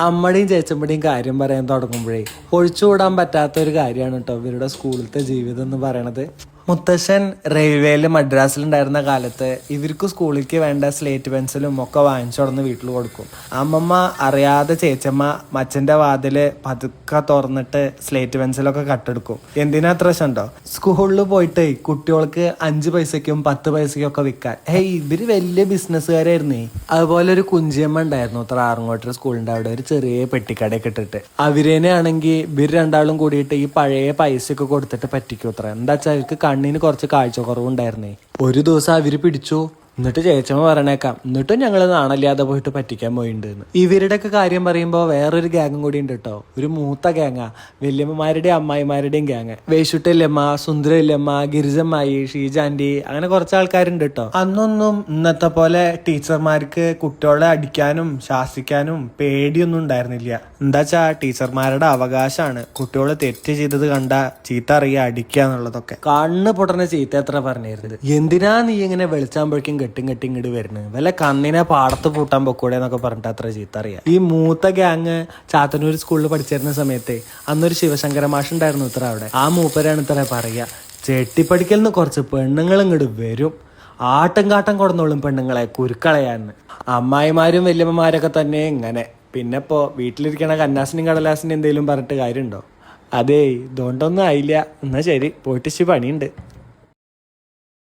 അമ്മയുടെയും ചേച്ചമ്മയുടെയും കാര്യം പറയാൻ തുടങ്ങുമ്പോഴേ ഒഴിച്ചുകൂടാൻ പറ്റാത്ത ഒരു കാര്യമാണ് കേട്ടോ ഇവരുടെ സ്കൂളിലത്തെ ജീവിതം എന്ന് പറയണത്. മുത്തശ്ശൻ റെയിൽവേയിൽ മദ്രാസിലുണ്ടായിരുന്ന കാലത്ത് ഇവർക്ക് സ്കൂളിലേക്ക് വേണ്ട സ്ലേറ്റ് പെൻസിലും ഒക്കെ വാങ്ങിച്ചു കൊടുന്ന് വീട്ടിൽ കൊടുക്കും. അമ്മമ്മ അറിയാതെ ചേച്ചമ്മ മച്ചന്റെ വാതിൽ പതുക്കെ തുറന്നിട്ട് സ്ലേറ്റ് പെൻസിലൊക്കെ കട്ടെടുക്കും. എന്തിനാ അത്ര ഉണ്ടോ സ്കൂളിൽ പോയിട്ട് കുട്ടികൾക്ക് അഞ്ച് പൈസയ്ക്കും പത്ത് പൈസയ്ക്കും ഒക്കെ വിൽക്കാൻ. ഏയ് ഇവർ വലിയ ബിസിനസ്സുകാരായിരുന്നേ. അതുപോലെ ഒരു കുഞ്ചിയമ്മ ഉണ്ടായിരുന്നു അത്ര ആറങ്ങോട്ടൊരു സ്കൂളിന്റെ അവിടെ ഒരു ചെറിയ പെട്ടിക്കടയൊക്കെ ഇട്ടിട്ട്. അവരേനെ ആണെങ്കിൽ ഇവർ രണ്ടാളും കൂടിയിട്ട് ഈ പഴയ പൈസയൊക്കെ കൊടുത്തിട്ട് പറ്റിക്കും അത്ര. എന്താ വെച്ചാൽ കണ്ണിന് കുറച്ച് കാഴ്ച കുറവുണ്ടായിരുന്നേ ഒരു ദിവസം അവർ പിടിച്ചു. എന്നിട്ട് ചേച്ചമ്മ പറയണേക്കാം എന്നിട്ടും ഞങ്ങൾ നാണല്ലാതെ പോയിട്ട് പറ്റിക്കാൻ പോയിണ്ടെന്ന്. ഇവരുടെ ഒക്കെ കാര്യം പറയുമ്പോൾ വേറൊരു ഗ്യാങ്ങും കൂടി ഉണ്ട് കേട്ടോ ഒരു മൂത്ത ഗ്യാങ്ങാ വല്യമ്മമാരുടെയും അമ്മായിമാരുടെയും ഗ്യാങ് വേശുട്ടല്ലമ്മ സുന്ദരല്ലമ്മ ഗിരിജമ്മായി ഷീജാന്റി അങ്ങനെ കുറച്ച് ആൾക്കാരുണ്ട് കേട്ടോ അന്നൊന്നും ഇന്നത്തെ പോലെ ടീച്ചർമാർക്ക് കുട്ടികളെ അടിക്കാനും ശാസിക്കാനും പേടിയൊന്നും ഉണ്ടായിരുന്നില്ല. എന്താച്ചാ ടീച്ചർമാരുടെ അവകാശമാണ്. കുട്ടികളെ തെറ്റ് ചെയ്തത് കണ്ട ചീത്ത അറിയുക അടിക്കുക എന്നുള്ളതൊക്കെ കണ്ണ് പൊട്ടണ ചീത്ത എത്ര പറഞ്ഞിരുന്നത്? എന്തിനാ നീ ഇങ്ങനെ വെളിച്ചാകുമ്പോഴേക്കും കെട്ടി ഇങ്ങോട്ട് വരുന്നത് വല്ല കണ്ണിനെ പാടത്ത് പൂട്ടാൻ പൊക്കൂടെ എന്നൊക്കെ പറഞ്ഞിട്ട് അത്ര ചീത്ത അറിയാം. ഈ മൂത്ത ഗ്യാങ് ചാത്തന്നൂർ സ്കൂളിൽ പഠിച്ചിരുന്ന സമയത്തെ അന്നൊരു ശിവശങ്കര മാഷ് ഉണ്ടായിരുന്നു ഇത്ര അവിടെ. ആ മൂപ്പരാണ് ഇത്ര പറയുക ചെട്ടിപ്പടിക്കൽ നിന്ന് കുറച്ച് പെണ്ണുങ്ങൾ ഇങ്ങോട്ട് വരും. ആട്ടം കാട്ടം കൊടുന്നോളും പെണ്ണുങ്ങളെ കുരുക്കളയാന്ന് അമ്മായിമാരും വല്യമ്മമാരൊക്കെ തന്നെ ഇങ്ങനെ. പിന്നെ ഇപ്പോ വീട്ടിലിരിക്കണ കന്നാസിനും കടലാസിനും എന്തെങ്കിലും പറഞ്ഞിട്ട് കാര്യമുണ്ടോ? അതേ ഇതുകൊണ്ടൊന്നും ആയില്ല. എന്നാ ശരി പോയിട്ട് പണിയുണ്ട്.